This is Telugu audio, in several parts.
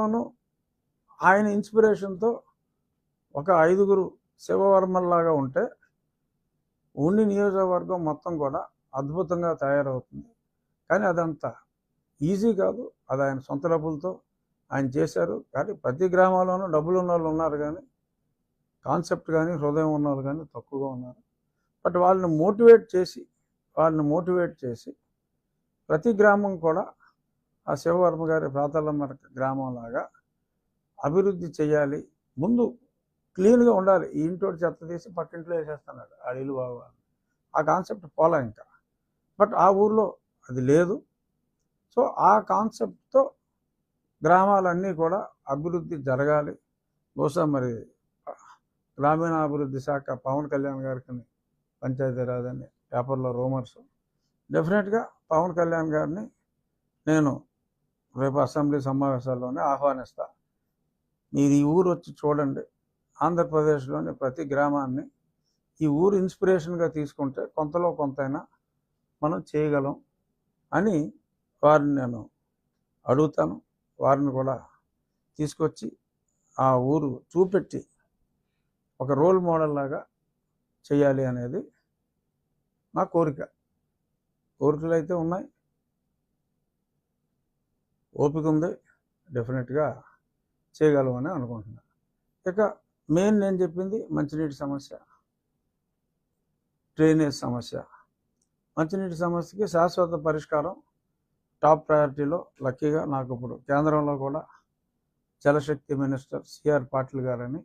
గ్రామంలోనూ ఆయన ఇన్స్పిరేషన్తో ఒక ఐదుగురు శివవర్మల్లాగా ఉంటే ఉండి నియోజకవర్గం మొత్తం కూడా అద్భుతంగా తయారవుతుంది. కానీ అదంతా ఈజీ కాదు. అది ఆయన సొంత డబ్బులతో ఆయన చేశారు. కానీ ప్రతి గ్రామాల్లోనూ డబ్బులు ఉన్న వాళ్ళు ఉన్నారు కానీ కాన్సెప్ట్ కానీ హృదయం ఉన్న వాళ్ళు కానీ తక్కువగా ఉన్నారు. బట్ వాళ్ళని మోటివేట్ చేసి వాళ్ళని మోటివేట్ చేసి ప్రతి గ్రామం కూడా ఆ శివవర్మ గారి ప్రాతలమ్మ గ్రామం లాగా అభివృద్ధి చేయాలి. ముందు క్లీన్గా ఉండాలి. ఈ ఇంటోటి చెత్త తీసి పక్కింట్లో వేసేస్తున్నాడు ఆ ఇల్లు బాగోవాలి ఆ కాన్సెప్ట్ పోలా ఇంకా. బట్ ఆ ఊర్లో అది లేదు. సో ఆ కాన్సెప్ట్తో గ్రామాలన్నీ కూడా అభివృద్ధి జరగాలి. బహుశా మరి గ్రామీణాభివృద్ధి శాఖ పవన్ కళ్యాణ్ గారికి పంచాయతీరాజ్ అని పేపర్లో రూమర్స్. డెఫినెట్గా పవన్ కళ్యాణ్ గారిని నేను రేపు అసెంబ్లీ సమావేశాల్లోనే ఆహ్వానిస్తా. మీరు ఈ ఊరు వచ్చి చూడండి. ఆంధ్రప్రదేశ్లోని ప్రతి గ్రామాన్ని ఈ ఊరు ఇన్స్పిరేషన్గా తీసుకుంటే కొంతలో కొంతైనా మనం చేయగలం అని వారిని నేను అడుగుతాను. వారిని కూడా తీసుకొచ్చి ఆ ఊరు చూపెట్టి ఒక రోల్ మోడల్ లాగా చేయాలి అనేది నా కోరిక. కోరికలు అయితే ఉన్నాయి. ఓపిక ఉంది డెఫినెట్గా చేయగలమని అనుకుంటున్నాను ఇక మెయిన్ నేను చెప్పింది మంచినీటి సమస్య డ్రైనేజ్ సమస్య. మంచినీటి సమస్యకి శాశ్వత పరిష్కారం టాప్ ప్రయారిటీలో లక్కీగా నాకు ఇప్పుడు కేంద్రంలో కూడా జలశక్తి మినిస్టర్ సిఆర్ పాటిల్ గారని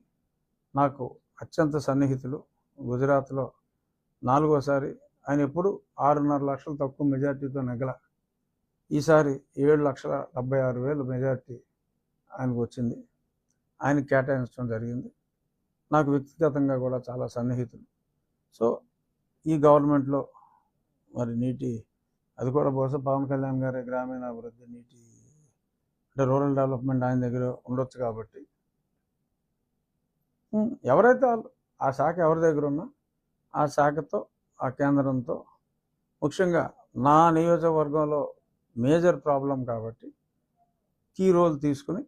నాకు అత్యంత సన్నిహితులు. గుజరాత్లో నాలుగోసారి. ఆయన ఎప్పుడు ఆరున్నర లక్షలు తక్కువ మెజార్టీతో నెగల ఈసారి ఏడు లక్షల డెబ్బై ఆరు వేలు మెజార్టీ ఆయనకు వచ్చింది. ఆయన కేటాయించడం జరిగింది. నాకు వ్యక్తిగతంగా కూడా చాలా సన్నిహితులు. సో ఈ గవర్నమెంట్లో మరి నీటి అది కూడా బహుశా పవన్ కళ్యాణ్ గారి గ్రామీణాభివృద్ధి నీటి అంటే రూరల్ డెవలప్మెంట్ ఆయన దగ్గర ఉండొచ్చు కాబట్టి. ఎవరైతే వాళ్ళు ఆ శాఖ ఎవరి దగ్గర ఉన్నా ఆ శాఖతో ఆ కేంద్రంతో ముఖ్యంగా నా నియోజకవర్గంలో మేజర్ ప్రాబ్లం కాబట్టి కీ రోల్ తీసుకుని